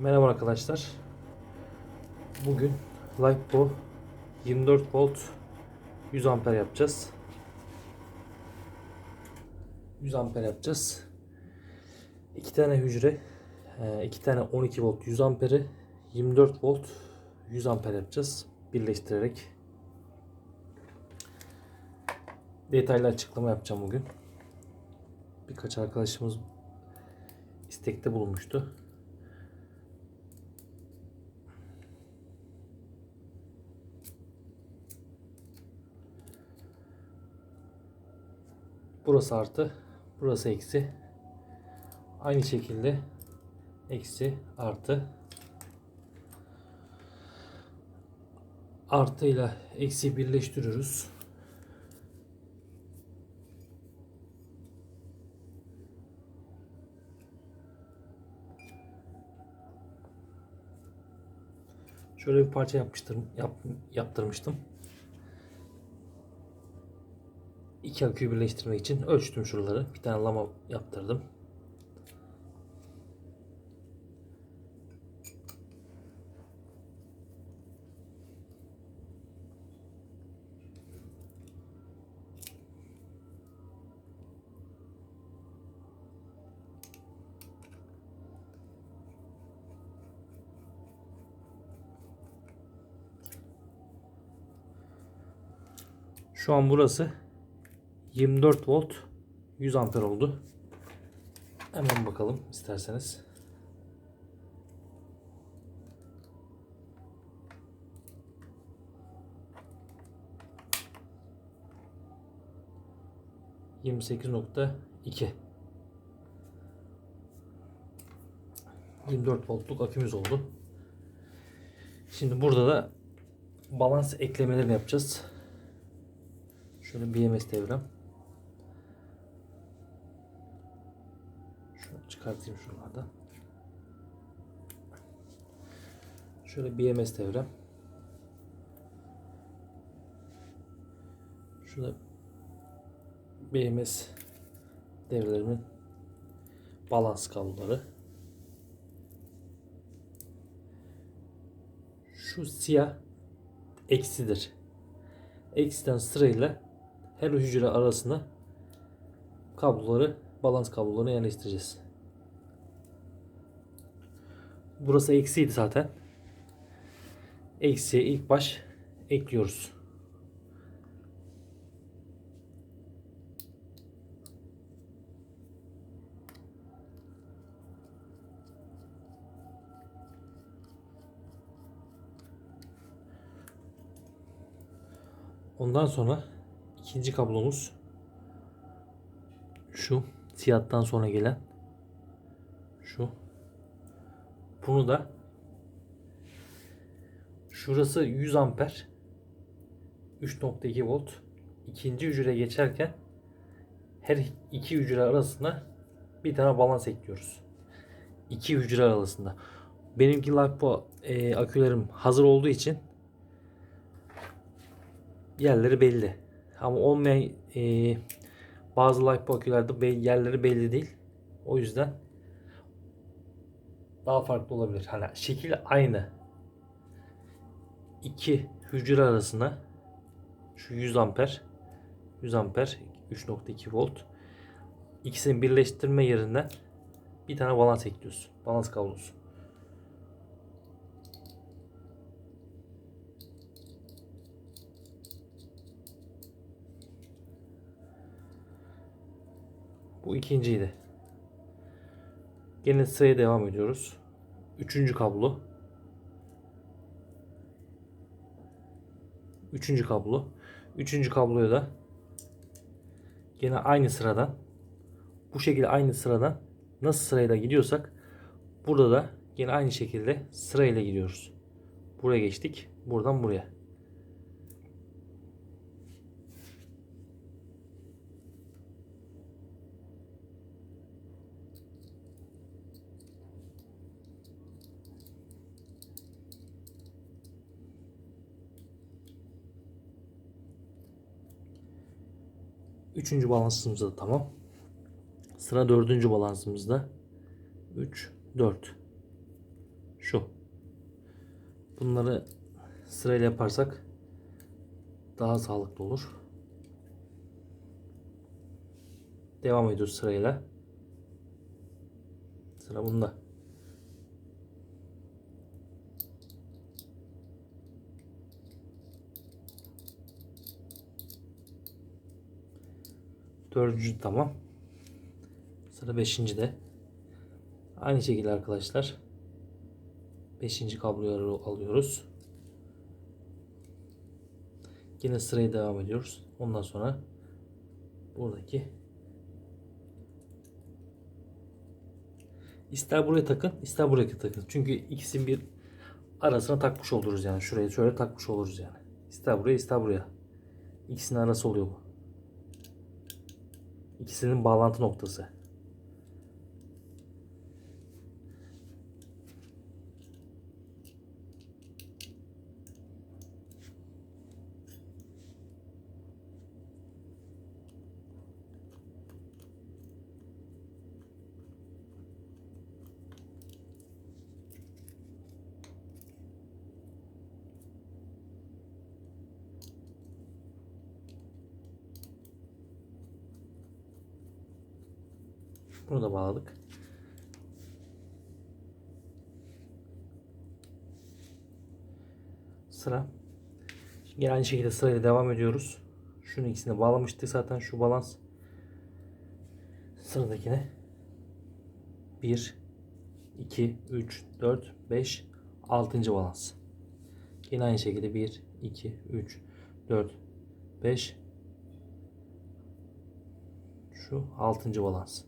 Merhaba arkadaşlar. Bugün LiFePro 24 volt 100 amper yapacağız. 100 amper yapacağız. İki tane hücre, e, iki tane 12 volt 100 amperi, 24 volt 100 amper yapacağız birleştirerek. Detaylı açıklama yapacağım bugün. Birkaç arkadaşımız istekte bulunmuştu. Burası artı, burası eksi. Aynı şekilde eksi, artı. Artıyla eksi birleştiriyoruz. Şöyle bir parça yapmıştır, yap, yaptırmıştım. İki aküyü birleştirmek için ölçtüm şuraları. Bir tane lama yaptırdım. Şu an burası 24 volt 100 amper oldu. Hemen bakalım isterseniz. Yirmi sekiz nokta iki. 24 voltluk akümüz oldu. Şimdi burada da balans eklemelerini yapacağız. Şöyle BMS devrem. Çıkartayım şunlardan. Şöyle BMS devrem. Şurada BMS devrelerimin balans kabloları. Şu siyah eksidir. Eksiden sırayla her hücre arasına kabloları, balans kablolarını yerleştireceğiz. Burası eksiydi zaten. Eksiye ilk baş ekliyoruz. Ondan sonra ikinci kablomuz şu siyahtan sonra gelen şu bunu da şurası 100 amper 3.2 volt ikinci hücre geçerken her iki hücre arasında bir tane balans ekliyoruz. İki hücre arasında. Benimki LiPo e, akülerim hazır olduğu için yerleri belli. Ama olmayan e, bazı LiPo akülerde yerleri belli değil. O yüzden daha farklı olabilir. Hani şekil aynı. İki hücre arasına şu 100 amper 100 amper 3.2 volt ikisini birleştirme yerinden bir tane balans ekliyorsun. Balans kablosu. Bu ikinciydi. Gene sıraya devam ediyoruz. Üçüncü kablo. Üçüncü kablo. Üçüncü kabloya da gene aynı sıradan bu şekilde aynı sıradan nasıl sırayla gidiyorsak burada da yine aynı şekilde sırayla gidiyoruz. Buraya geçtik. Buradan buraya. Üçüncü balansımız da tamam. Sıra dördüncü balansımızda. 3, 4. Bunları sırayla yaparsak daha sağlıklı olur. Devam ediyoruz sırayla. Sıra bunda. Dördüncü tamam. Sıra beşinci de. Aynı şekilde arkadaşlar. Beşinci kabloyu alıyoruz. Yine sırayı devam ediyoruz. Ondan sonra buradaki ister buraya takın ister buraya takın. Çünkü ikisini bir arasına takmış oluruz yani. Şuraya şöyle takmış oluruz yani. İster buraya ister buraya. İkisinin arası oluyor bu. İkisinin bağlantı noktası. Bunu da bağladık. Sıra. Yine aynı şekilde sırayla devam ediyoruz. Şunu ikisini bağlamıştık zaten şu balans. Sıradakine 1 2 3 4 5 6. balans. Yine aynı şekilde 1 2 3 4 5 şu 6. balans.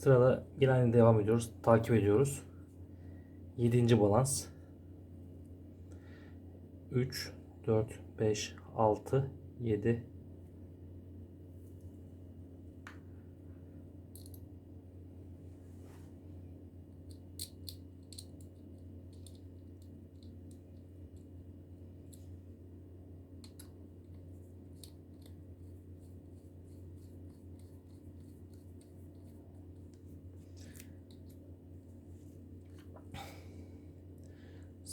Sırada yine devam ediyoruz. Takip ediyoruz. 7. balans. 3, 4, 5, 6, 7.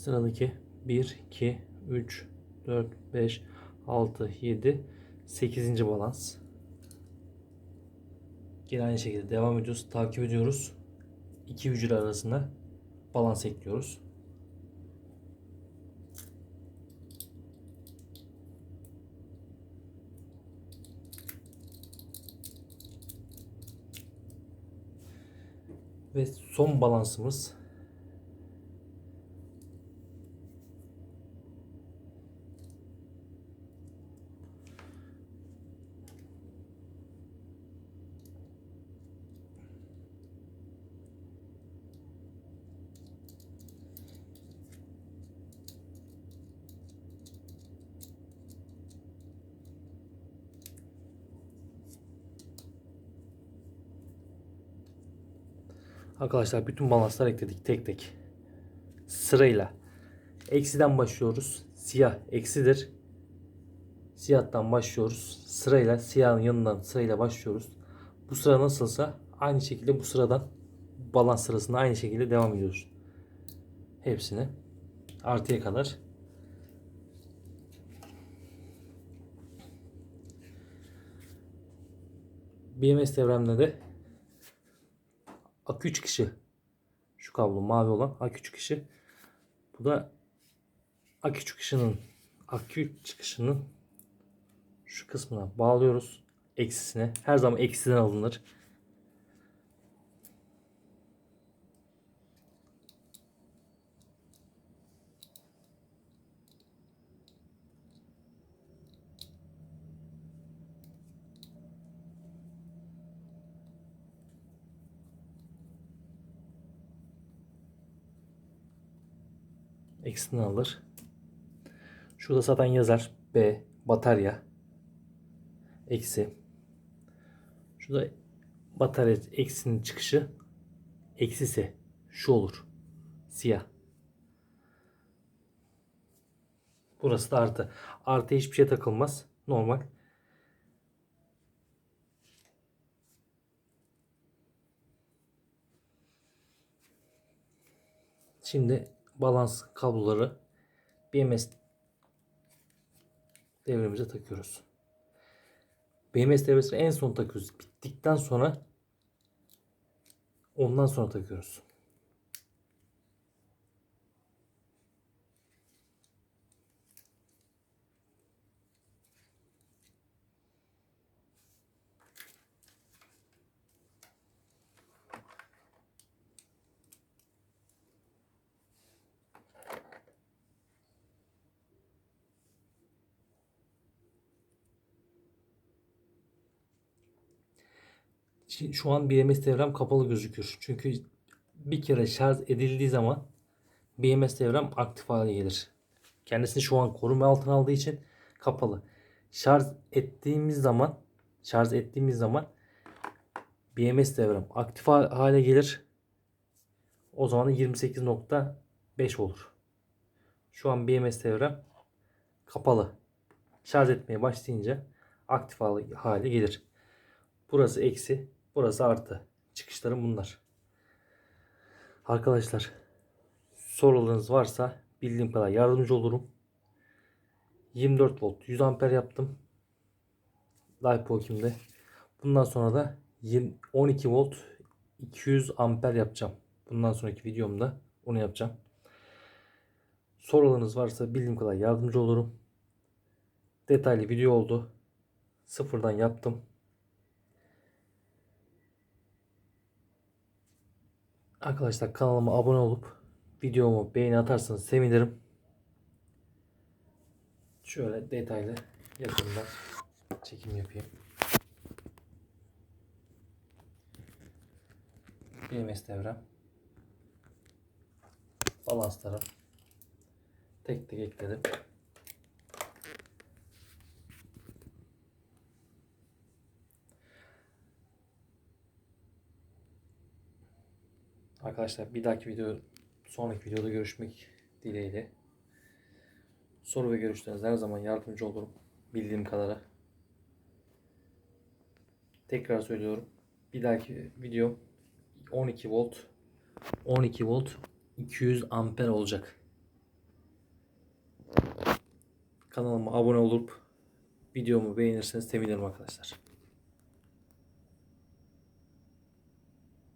Sıradaki 1, 2, 3, 4, 5, 6, 7, 8. balans. Yine aynı şekilde devam ediyoruz. Takip ediyoruz. İki hücre arasında balans ekliyoruz. Ve son balansımız Arkadaşlar bütün balanslar ekledik tek tek. Sırayla. Eksiden başlıyoruz. Siyah eksidir. Siyahtan başlıyoruz. Sırayla siyahın yanından sırayla başlıyoruz. Bu sıra nasılsa aynı şekilde bu sıradan balans sırasında aynı şekilde devam ediyoruz. Hepsini artıya kadar. BMS devremde de akü çıkışı. Şu kablo mavi olan akü çıkışı. Bu da akü çıkışının akü çıkışının şu kısmına bağlıyoruz. Eksisine. Her zaman eksiden alınır. Eksini alır. Şurada zaten yazar. B batarya eksi. Şurada batarya eksinin çıkışı eksisi şu olur. Siyah. Burası da artı. Artı hiçbir şey takılmaz. Normal. Şimdi balans kabloları BMS devremize takıyoruz. BMS devresini en son takıyoruz. Bittikten sonra ondan sonra takıyoruz. Şu an BMS devrem kapalı gözüküyor. Çünkü bir kere şarj edildiği zaman BMS devrem aktif hale gelir. Kendisini şu an koruma altına aldığı için kapalı. Şarj ettiğimiz zaman şarj ettiğimiz zaman BMS devrem aktif ha- hale gelir. O zaman da 28.5 olur. Şu an BMS devrem kapalı. Şarj etmeye başlayınca aktif hale gelir. Burası eksi, burası artı. Çıkışlarım bunlar. Arkadaşlar sorularınız varsa bildiğim kadar yardımcı olurum. 24 volt 100 amper yaptım. LiPo kimde. Bundan sonra da 20 12 volt 200 amper yapacağım. Bundan sonraki videomda onu yapacağım. Sorularınız varsa bildiğim kadar yardımcı olurum. Detaylı video oldu. Sıfırdan yaptım. Arkadaşlar kanalıma abone olup videomu beğeni atarsanız sevinirim. Şöyle detaylı yakından çekim yapayım. BMS devrem. Balanslarım. Tek tek ekledim. Arkadaşlar bir dahaki video sonraki videoda görüşmek dileğiyle. Soru ve görüşleriniz her zaman yardımcı olurum bildiğim kadarı. Tekrar söylüyorum. Bir dahaki video 12 volt 12 volt 200 amper olacak. Kanalıma abone olup videomu beğenirseniz sevinirim arkadaşlar.